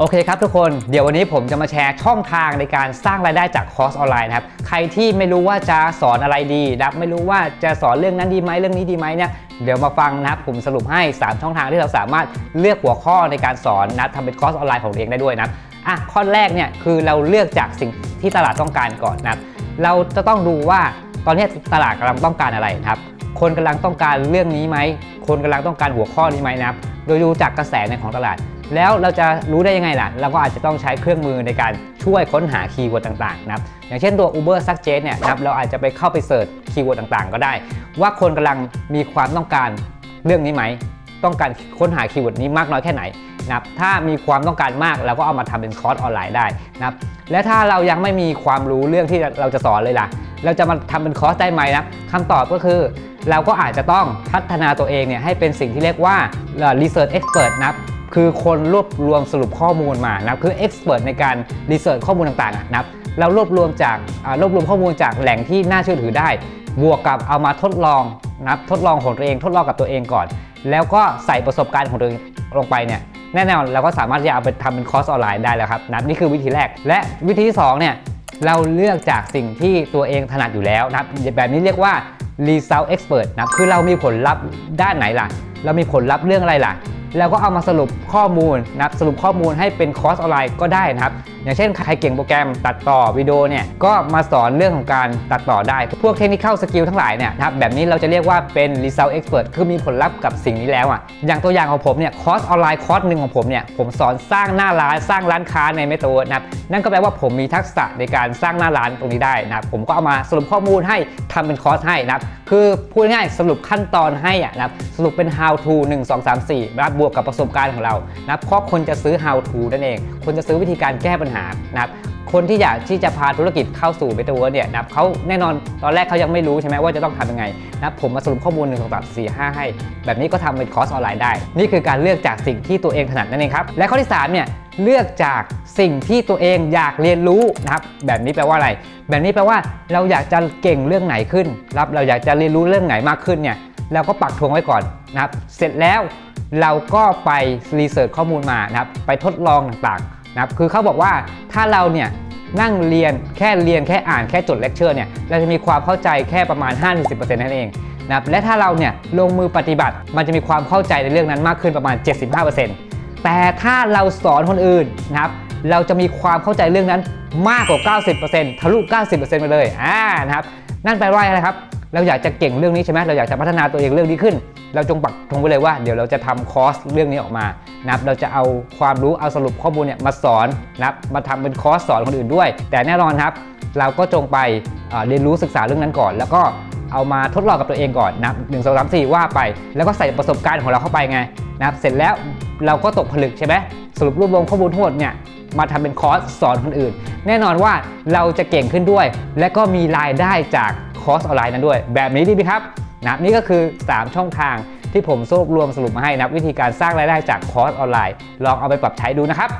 โอเคครับทุกคนเดี๋ยววันนี้ผมจะมาแชร์ช่องทางในการสร้างรายได้จากคอร์สออนไลน์นะครับใครที่ไม่รู้ว่าจะสอนอะไรดีนับไม่รู้ว่าจะสอนเรื่องนั้นดีไหมเรื่องนี้ดีไหมเนี่ยเดี๋ยวมาฟังนะครับผมสรุปให้ 3 ช่องทางที่เราสามารถเลือกหัวข้อในการสอนนะทำเป็นคอร์สออนไลน์ของเองได้ด้วยนะอะข้อแรกเนี่ยคือเราเลือกจากสิ่งที่ตลาดต้องการก่อนนะครับเราจะต้องดูว่าตอนนี้ตลาดกำลังต้องการอะไรนะครับคนกำลังต้องการเรื่องนี้ไหมคนกำลังต้องการหัวข้อนี้ไหมนะครับโดยดูจากกระแสในของตลาด แล้วเราจะรู้ได้ยังไงล่ะ เราก็อาจจะต้องใช้เครื่องมือในการช่วยค้นหาคีย์เวิร์ดต่างๆนะครับอย่างเช่นตัว Uber Suggest เนี่ยนะครับเราอาจจะไปเข้าไปเสิร์ชคีย์เวิร์ดต่างๆ ก็ได้ ว่าคนกำลังมีความต้องการเรื่องนี้ไหม ต้องการค้นหาคีย์เวิร์ดนี้มากน้อยแค่ไหนนะครับถ้ามีความต้องการมากเราก็เอามาทำเป็นคอร์สออนไลน์ได้นะครับและถ้าเรายังไม่มีความรู้เรื่องที่เราจะสอนเลยล่ะ เราจะมาทำเป็นคอร์สได้ไหมนะคำตอบก็คือเราก็อาจจะต้องพัฒนาตัวเองเนี่ยให้เป็นสิ่งที่เรียกว่า research expert นะครับ คือคนรวบรวมสรุปข้อมูลมานะครับคือ expert ในการ research ข้อมูลต่างๆอะนับเรารวบรวมจากรวบรวมข้อมูลจากแหล่งที่น่าเชื่อถือได้ บวกกับเอามาทดลองนับทดลองของตัวเองทดลองกับตัวเองก่อน แล้วก็ใส่ประสบการณ์ของตัวเองลงไปเนี่ยแน่นอนเราก็สามารถที่จะเอาไปทำเป็นคอร์สออนไลน์ได้แล้วครับนะนี่คือวิธีแรก และวิธีที่สองเนี่ยเราเลือกจากสิ่งที่ตัวเองถนัดอยู่แล้วนับแบบนี้เรียกว่า result expert นะครับคือเรามีผลลัพธ์ด้านไหนล่ะ เรามีผลลัพธ์เรื่องอะไรล่ะ แล้วก็เอามาสรุปข้อมูลนะครับสรุปข้อมูลให้เป็นคอร์สออนไลน์ก็ได้นะครับ อย่างเช่นใครเก่งโปรแกรมตัดต่อวิดีโอเนี่ยก็มาสอนเรื่องของการตัดต่อได้ พวกเทคนิคเข้าสกิลทั้งหลายเนี่ยนะครับแบบนี้เราจะเรียกว่าเป็น result expert คือมีผลลัพธ์กับสิ่งนี้แล้วอะอย่างตัวอย่างของผมเนี่ยคอร์สออนไลน์คอร์สหนึ่งของผมเนี่ยผมสอนสร้างหน้าร้านสร้างร้านค้าในเมตาเวิร์นะครับนั่นก็แปลว่าผมมีทักษะในการสร้างหน้าร้านตรงนี้ได้นะครับผมก็เอามาสรุปข้อมูลให้ทำเป็นคอร์สให้นะครับคือพูดง่ายสรุปขั้นตอนให้อะนะครับสรุปเป็น how to 1 2 3 4นะครับบวกกับประสบการณ์ของเรานะครับเพราะคนจะซื้อ how to นั่นเอง คนจะซื้อวิธีการแก้ปัญหานะครับคนที่อยากที่จะพาธุรกิจเข้าสู่เ e ตาเวิร์เนี่ยนะครับเขาแน่นอนตอนแรกเขายังไม่รู้ใช่ไหมว่าจะต้องทำยังไงนะผมมาสรุปข้อมูล1 2 3 4 5ให้ แบบนี้ก็ทำเป็นคอร์สออนไลน์ได้ นี่คือการเลือกจากสิ่งที่ตัวเองถนัดนั่นเองครับและข้อที่3เนี่ยเลือกจากสิ่งที่ตัวเองอยากเรียนรู้นะครับแบบนี้แปลว่าอะไร แบบนี้แปลว่าเราอยากจะเก่งเรื่องไหนขึ้นรับเราอยากจะเรียนรู้เรื่องไหนมากขึ้นเนี่ยเราก็ปักธงไว้ก่อนนะครับเสร็จแล้วเราก็ไปรีเสิร์ชข้อมูลมานะครับไปทดลองต่างๆ นะครับคือเขาบอกว่าถ้าเราเนี่ยนั่งเรียนแค่เรียนแค่อ่านแค่จดเลคเชอร์เนี่ยเราจะมีความเข้าใจแค่ประมาณ50%นั่นเองนะครับและถ้าเราเนี่ยลงมือปฏิบัติ มันจะมีความเข้าใจในเรื่องนั้นมากขึ้นประมาณ 75%แต่ถ้าเราสอนคนอื่นนะครับเราจะมีความเข้าใจเรื่องนั้นมากกว่า 90%ทะลุ 90%ไปเลยอ่านะครับนั่นแปลว่าอะไรครับ เราอยากจะเก่งเรื่องนี้ใช่ไหมเราอยากจะพัฒนาตัวเองเรื่องนี้ขึ้น เราจงปักธงไปเลยว่าเดี๋ยวเราจะทำคอร์สเรื่องนี้ออกมานะครับเราจะเอาความรู้เอาสรุปข้อมูลเนี่ยมาสอนนะครับมาทำเป็นคอร์สสอนคนอื่นด้วย แต่แน่นอนครับ เราก็จงไปเรียนรู้ศึกษาเรื่องนั้นก่อน แล้วก็เอามาทดลองกับตัวเองก่อนนับหนึ่งสองสามสี่ว่าไป แล้วก็ใส่ประสบการณ์ของเราเข้าไปไงนะครับเสร็จแล้วเราก็ตกผลึกใช่ไหมสรุปรวบรวมข้อมูลทั้งหมดเนี่ยมาทำเป็นคอร์สสอนคนอื่น แน่นอนว่าเราจะเก่งขึ้นด้วย และก็มีรายได้จาก อร์สออนไลน์นั้นด้วย แบบนี้ดีไหมครับนับนี่ก็คือ 3 ช่องทางที่ผมรวบรวมสรุปมาให้นับวิธีการสร้างรายได้จากคอร์สออนไลน์ ลองเอาไปปรับใช้ดูนะครับ